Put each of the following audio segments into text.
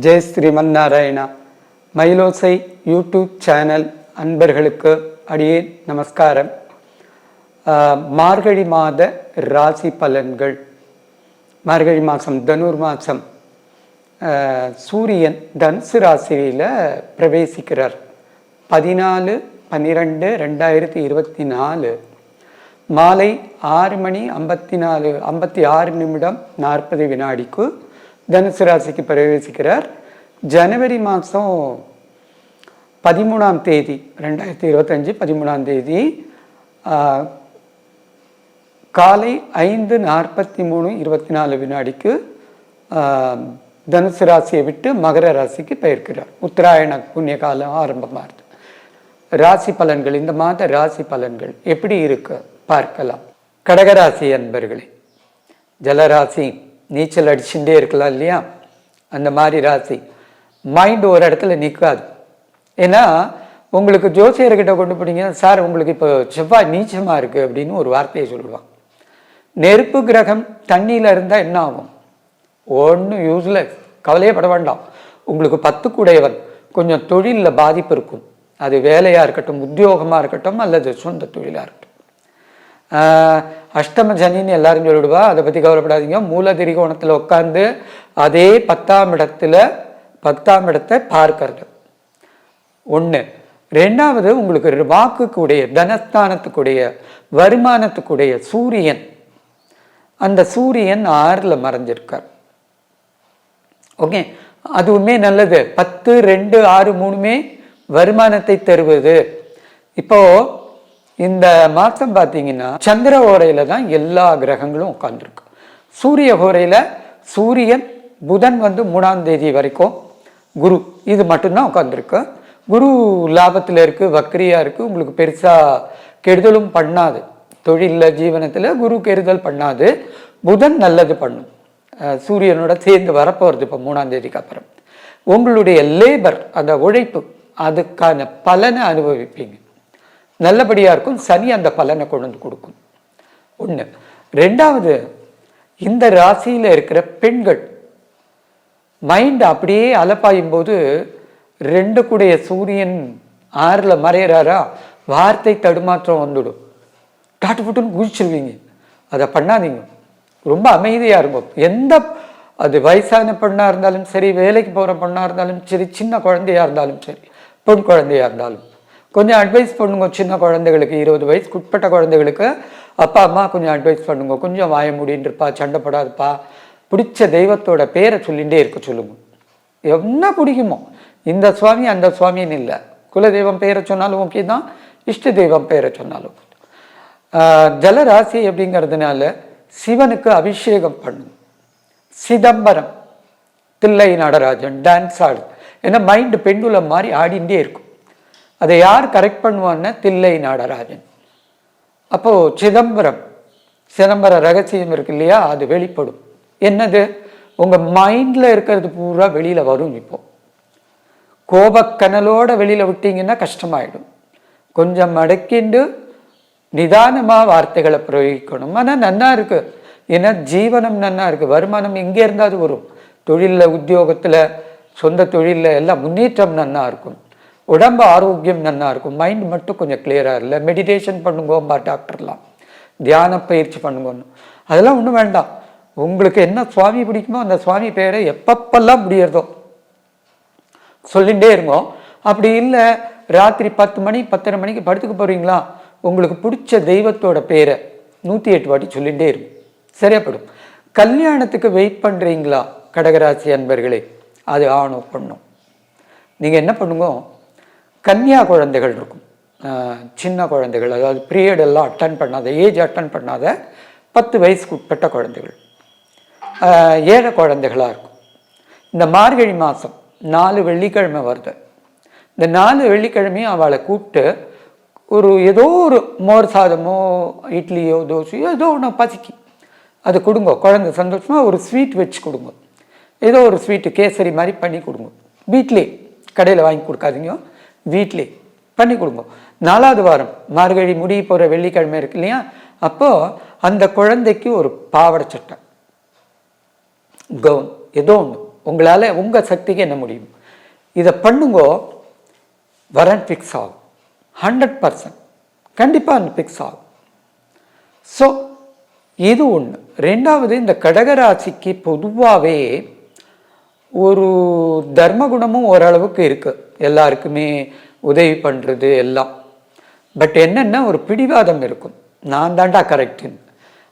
Jai Sriman Narayana. Mayilosai YouTube channel அன்பர்களுக்கு அடியே நமஸ்காரம். மார்கழி மாத ராசி பலன்கள். மார்கழி மாதம் தனுர் மாதம் சூரியன் தனுசு ராசியில் பிரவேசிக்கிறார். பதினாலு பன்னிரெண்டு ரெண்டாயிரத்தி இருபத்தி நாலு. மாலை ஆறு மணி ஐம்பத்தி நாலு ஐம்பத்தி ஆறு நிமிடம் நாற்பது வினாடிக்கு தனுசு ராசிக்கு பிரவேசிக்கிறார். ஜனவரி மாதம் பதிமூணாம் தேதி ரெண்டாயிரத்தி இருபத்தஞ்சி பதிமூணாம் தேதி காலை ஐந்து நாற்பத்தி மூணு இருபத்தி நாலு வினாடிக்கு தனுசு ராசியை விட்டு மகர ராசிக்கு பெயர்க்கிறார். உத்தராயண புண்ணிய காலம் ஆரம்பமாகுது ராசி பலன்கள் இந்த மாத ராசி பலன்கள் எப்படி இருக்கு? பார்க்கலாம். கடகராசி அன்பர்களே ஜலராசி நீச்சல் அடிச்சுட்டே இருக்கலாம் இல்லையா? அந்த மாதிரி ராசி. மைண்டு ஒரு இடத்துல நிற்காது ஏன்னா உங்களுக்கு ஜோசியர்கிட்ட கொண்டு போனீங்கன்னா சார் உங்களுக்கு இப்போ செவ்வாய் நீச்சமாக இருக்குது அப்படின்னு ஒரு வார்த்தையை சொல்லுவான் நெருப்பு கிரகம் தண்ணியில் இருந்தால் என்ன ஆகும்? ஒன்றும் யூஸ்லெஸ் கவலையே பட வேண்டாம். உங்களுக்கு பத்து கூடையவன். கொஞ்சம் தொழிலில் பாதிப்பு இருக்கும். அது வேலையாக இருக்கட்டும் உத்தியோகமாக இருக்கட்டும் அல்லது சொந்த தொழிலாக இருக்கட்டும். அஷ்டம சனின்னு எல்லாரும் சொல்லிவிடுவா அதை பற்றி கவலைப்படாதீங்க. மூலதிரிகோணத்தில் உட்காந்து அதே பத்தாம் இடத்துல பத்தாம் இடத்தை பார்க்கறது. ஒன்று ரெண்டாவது உங்களுக்கு ஒரு வாக்குக்குடைய தனஸ்தானத்துக்குடைய வருமானத்துக்குடைய சூரியன். அந்த சூரியன் ஆறில் மறைஞ்சிருக்கார். ஓகே? அதுவுமே நல்லது. பத்து ரெண்டு ஆறு மூணுமே வருமானத்தை தருவது. இப்போது இந்த மாதம் பார்த்தீங்கன்னா சந்திர ஓரையில தான் எல்லா கிரகங்களும் உட்காந்துருக்கு சூரிய ஓரையில சூரியன் புதன் வந்து மூணாம் தேதி வரைக்கும் குரு இது மட்டும்தான் உட்காந்துருக்கு குரு லாபத்தில் இருக்கு வக்ரியா இருக்கு உங்களுக்கு பெருசா கெடுதலும் பண்ணாது. தொழிலில் ஜீவனத்தில் குரு கெடுதல் பண்ணாது. புதன் நல்லது பண்ணும். சூரியனோட சேர்ந்து வரப்போகிறது இப்போ மூணாம் தேதிக்கு அப்புறம். உங்களுடைய லேபர் அந்த உழைப்பு அதுக்கான பலனை அனுபவிப்பீங்க. நல்லபடியாக இருக்கும். சனி அந்த பலனை கொண்டு வந்து கொடுக்கும். ஒன்று ரெண்டாவது இந்த ராசியில் இருக்கிற பெண்கள் மைண்ட் அப்படியே அலப்பாயும் போது ரெண்டு கூடைய சூரியன் ஆறில் மறையிறாரா? வார்த்தை தடுமாற்றம் வந்துடும். டாட்டு புட்டுன்னு குதிச்சிருவீங்க. அதை பண்ணாதீங்க. ரொம்ப அமைதியாக இருக்கும். எந்த அது வயசான பெண்ணாக இருந்தாலும் சரி வேலைக்கு போகிற பெண்ணாக இருந்தாலும் சரி சின்ன குழந்தையாக இருந்தாலும் சரி பெண் குழந்தையாக இருந்தாலும். கொஞ்சம் அட்வைஸ் பண்ணுங்க சின்ன குழந்தைகளுக்கு இருபது வயசுக்கு உட்பட்ட குழந்தைகளுக்கு. அப்பா அம்மா கொஞ்சம் அட்வைஸ் பண்ணுங்க. கொஞ்சம் வாய முடின்னு இருப்பா பிடிச்ச தெய்வத்தோட பேரை சொல்லிகிட்டே இருக்க சொல்லுங்க. என்ன பிடிக்குமோ. இந்த சுவாமி அந்த சுவாமின்னு இல்லை. குலதெய்வம் பேரை சொன்னாலும் ஓகே தான். இஷ்ட தெய்வம் பேரை சொன்னாலும். ஜலராசி அப்படிங்கிறதுனால சிவனுக்கு அபிஷேகம் பண்ணும். சிதம்பரம் தில்லை நடராஜன் டான்ஸ் ஆடு. ஏன்னா மைண்டு பெண்டுலம் மாதிரி ஆடிண்டே இருக்கும். அதை யார் கரெக்ட் பண்ணுவான்னா தில்லை நாடராஜன். அப்போது சிதம்பரம் சிதம்பர ரகசியம் இருக்கு இல்லையா அது வெளிப்படும். என்னது? உங்கள் மைண்டில் இருக்கிறது பூரா வெளியில் வரும் இப்போ. கோபக்கனலோட வெளியில் விட்டீங்கன்னா கஷ்டமாயிடும். கொஞ்சம் அடக்கிண்டு நிதானமாக வார்த்தைகளை பிரயோகிக்கணும். ஆனால் நன்னா இருக்கு. ஏன்னா ஜீவனம் நன்னா இருக்கு. வருமானம் எங்கே இருந்தாலும் வரும். தொழிலில் உத்தியோகத்தில் சொந்த தொழிலில் எல்லாம் முன்னேற்றம் நன்னா இருக்கும். உடம்பு ஆரோக்கியம் நல்லா இருக்கும். மைண்ட் மட்டும் கொஞ்சம் கிளியராக இல்லை. மெடிடேஷன் பண்ணுங்கோம்பா டாக்டர்லாம் தியான பயிற்சி பண்ணுங்கன்னு. அதெல்லாம் ஒன்றும் வேண்டாம். உங்களுக்கு என்ன சுவாமி பிடிக்குமோ அந்த சுவாமி பேரை எப்பப்பெல்லாம் முடியறதோ சொல்லிகிட்டே இருங்கோ. அப்படி இல்லை ராத்திரி பத்து மணி பத்தரை மணிக்கு படுத்துக்க போகிறீங்களா உங்களுக்கு பிடிச்ச தெய்வத்தோட பேரை நூற்றி எட்டு வாட்டி சொல்லிகிட்டே இருக்கும் சரியாப்படும். கல்யாணத்துக்கு வெயிட் பண்ணுறீங்களா கடகராசி அன்பர்களே? அது ஆணும் பண்ணும் நீங்கள் என்ன பண்ணுங்க கன்னியா குழந்தைகள் இருக்கும் சின்ன குழந்தைகள் அதாவது பீரியட் எல்லாம் அட்டன் பண்ணாத ஏஜ் அட்டன் பண்ணாத பத்து வயசுக்கு உட்பட்ட குழந்தைகள் ஏழை குழந்தைகளாக இருக்கும் இந்த மார்கழி மாதம் நாலு வெள்ளிக்கிழமை வருது. இந்த நாலு வெள்ளிக்கிழமையும் அவளை கூப்பிட்டு ஒரு ஏதோ ஒரு மோர் சாதமோ இட்லியோ தோசையோ ஏதோ ஒன்று பசிக்கு. அது கொடுங்க குழந்தை சந்தோஷமாக ஒரு ஸ்வீட் வச்சு கொடுங்க. ஏதோ ஒரு ஸ்வீட்டு கேசரி மாதிரி பண்ணி கொடுங்க. வீட்டிலே கடையில் வாங்கி கொடுக்காதீங்க. வீட்டிலே பண்ணி கொடுங்க. நாலாவது வாரம் மார்கழி முடிய போகிற வெள்ளிக்கிழமை இருக்கு இல்லையா? அப்போது அந்த குழந்தைக்கு ஒரு பாவாடை சட்டை. கவுன். ஏதோ ஒன்று உங்களால் உங்கள் சக்திக்கு என்ன முடியும்? இதை பண்ணுங்கோ வரன் ஃபிக்ஸ் ஆகும். ஹண்ட்ரட் பர்சன்ட் கண்டிப்பாக ஃபிக்ஸ் ஆகும். ஸோ இது ஒன்று ரெண்டாவது இந்த கடகராசிக்கு பொதுவாகவே ஒரு தர்ம குணமும் ஓரளவுக்கு இருக்குது எல்லாருக்குமே உதவி பண்ணுறது எல்லாம். பட் என்னென்னா ஒரு பிடிவாதம் இருக்கும். நான் தாண்டா கரெக்டுன்னு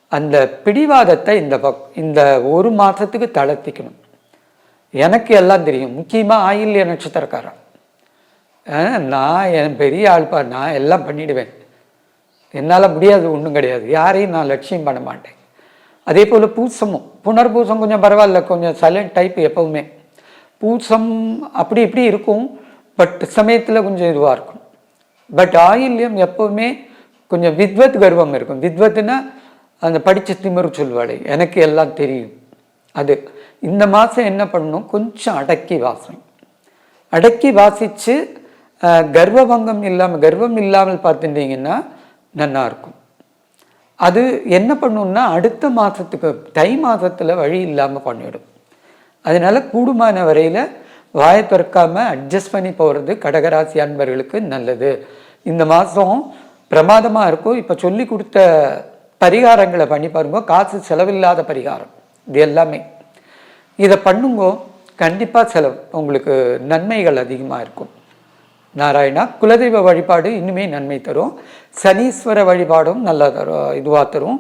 அந்த பிடிவாதத்தை இந்த பக் இந்த ஒரு மாதத்துக்கு தளர்த்திக்கணும். எனக்கு எல்லாம் தெரியும். முக்கியமாக ஆயில்ய நட்சத்திரக்காரன். நான் என் பெரிய ஆள்பா நான் எல்லாம் பண்ணிடுவேன். என்னால் முடியாது ஒன்றும் கிடையாது. யாரையும் நான் லட்சியம் பண்ண மாட்டேன். அதே போல் பூசமும். புனர்பூசம் கொஞ்சம் பரவாயில்ல. கொஞ்சம் சைலண்ட் டைப் எப்பவுமே. பூசம் அப்படி இப்படி இருக்கும். பட் சமயத்தில் கொஞ்சம் இதுவாக இருக்கும் பட் ஆயில்யம் எப்போவுமே கொஞ்சம் வித்வத் கர்வம் இருக்கும். வித்வத்துனா அந்த படித்த திமிரு சொல்வாளே எனக்கு எல்லாம் தெரியும். அது இந்த மாதம் என்ன பண்ணணும்? கொஞ்சம் அடக்கி வாசம் அடக்கி வாசித்து கர்வபங்கம் இல்லாமல் கர்வம் இல்லாமல் பார்த்துட்டீங்கன்னா நல்லாயிருக்கும் அது என்ன பண்ணும்னா அடுத்த மாதத்துக்கு தை மாதத்தில் வழி இல்லாமல் பண்ணிவிடும் அதனால் கூடுமான வரையில் வாயை திறக்காம அட்ஜஸ்ட் பண்ணி போகிறது கடகராசி அன்பர்களுக்கு நல்லது. இந்த மாதம் பிரமாதமாக இருக்கும். இப்போ சொல்லி கொடுத்த பரிகாரங்களை பண்ணி பாருங்க. காசு செலவில்லாத பரிகாரம். இது எல்லாமே. இதை பண்ணுங்கோ. கண்டிப்பாக செலவு. உங்களுக்கு நன்மைகள் அதிகமாக இருக்கும். நாராயணா குலதெய்வ வழிபாடு இன்னுமே நன்மை தரும். சனீஸ்வர வழிபாடும் நல்லா தரும் இதுவாக தரும்.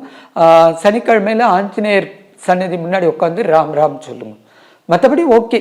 சனிக்கிழமையில் ஆஞ்சநேயர் சன்னதி முன்னாடி உட்காந்து ராம் ராம் சொல்லுங்க. மற்றபடி ஓகே.